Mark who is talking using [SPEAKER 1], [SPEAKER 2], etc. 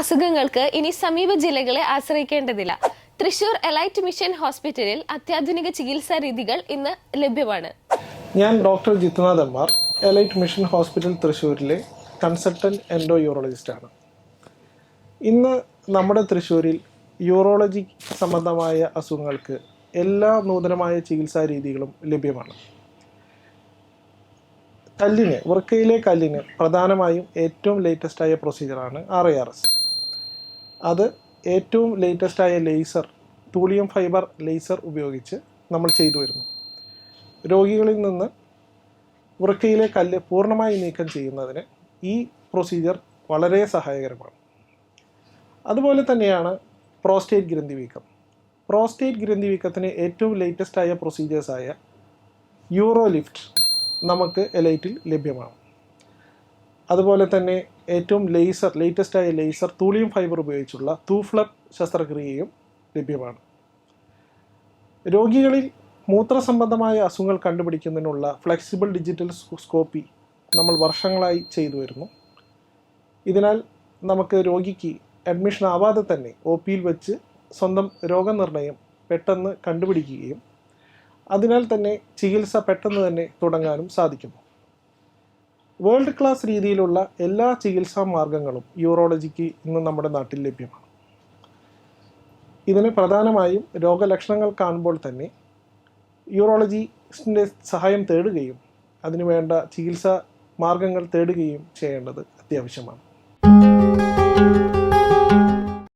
[SPEAKER 1] അസുഖങ്ങൾക്ക് ഇനി സമീപ ജില്ലകളെ ആശ്രയിക്കേണ്ടതില്ല. തൃശൂർ എലൈറ്റ് മിഷൻ ഹോസ്പിറ്റലിൽ അത്യാധുനിക ചികിത്സാ രീതികൾ ഇന്ന് ലഭ്യമാണ്.
[SPEAKER 2] ഞാൻ doctor Jithnath M R Elite Mission Hospital തൃശ്ശൂരിലെ കൺസൾട്ടന്റ് എൻഡോ യൂറോളജിസ്റ്റാണ് ഇന്ന് നമ്മുടെ തൃശ്ശൂരിൽ യൂറോളജി സംബന്ധമായ അസുഖങ്ങൾക്ക് എല്ലാ നൂതനമായ ചികിത്സാ രീതികളും ലഭ്യമാണ്. കല്ലിന് വൃക്കയിലെ കല്ലിന് പ്രധാനമായും ഏറ്റവും ലേറ്റസ്റ്റ് ആയ പ്രൊസീജിയറാണ് ആർ ഐ ആർ എസ് അത് ഏറ്റവും ലേറ്റസ്റ്റ് ആയ ലേസർ തൂളിയം ഫൈബർ ലേസർ ഉപയോഗിച്ച് നമ്മൾ ചെയ്തു വരുന്നു. രോഗികളിൽ നിന്ന് വൃക്കയിലെ കല്ല് പൂർണമായി നീക്കം ചെയ്യുന്നതിന് ഈ പ്രൊസീജിയർ വളരെ സഹായകരമാണ്. അതുപോലെ തന്നെയാണ് പ്രോസ്റ്റേറ്റ് ഗ്രന്ഥി വീക്കം. പ്രോസ്റ്റേറ്റ് ഗ്രന്ഥി വീക്കത്തിന് ഏറ്റവും ലേറ്റസ്റ്റ് ആയ പ്രൊസീജിയേഴ്സായ യൂറോ ലിഫ്റ്റ് നമുക്ക് എലൈറ്റിൽ ലഭ്യമാണ്. അതുപോലെ തന്നെ ഏറ്റവും ലേസർ ലേറ്റസ്റ്റായ ലേസർ തൂളിയം ഫൈബർ ഉപയോഗിച്ചുള്ള തൂഫ്ലർ ശസ്ത്രക്രിയയും ലഭ്യമാണ്. രോഗികളിൽ മൂത്രസംബന്ധമായ അസുഖങ്ങൾ കണ്ടുപിടിക്കുന്നതിനുള്ള ഫ്ലെക്സിബിൾ ഡിജിറ്റൽ സ്കോപ്പി നമ്മൾ വർഷങ്ങളായി ചെയ്തു വരുന്നു. ഇതിനാൽ നമുക്ക് രോഗിക്ക് അഡ്മിഷൻ ആവാതെ തന്നെ ഒ പിയിൽ വെച്ച് സ്വന്തം രോഗനിർണയം പെട്ടെന്ന് കണ്ടുപിടിക്കുകയും അതിനാൽ തന്നെ ചികിത്സ പെട്ടെന്ന് തന്നെ തുടങ്ങാനും സാധിക്കുന്നു വേൾഡ് ക്ലാസ് രീതിയിലുള്ള എല്ലാ ചികിത്സാ മാർഗങ്ങളും യൂറോളജിക്ക് ഇന്ന് നമ്മുടെ നാട്ടിൽ ലഭ്യമാണ്. ഇതിന് പ്രധാനമായും രോഗലക്ഷണങ്ങൾ കാണുമ്പോൾ തന്നെ യൂറോളജിസ്റ്റിന്റെ സഹായം തേടുകയും അതിനുവേണ്ട ചികിത്സാ മാർഗങ്ങൾ തേടുകയും ചെയ്യേണ്ടത് അത്യാവശ്യമാണ്.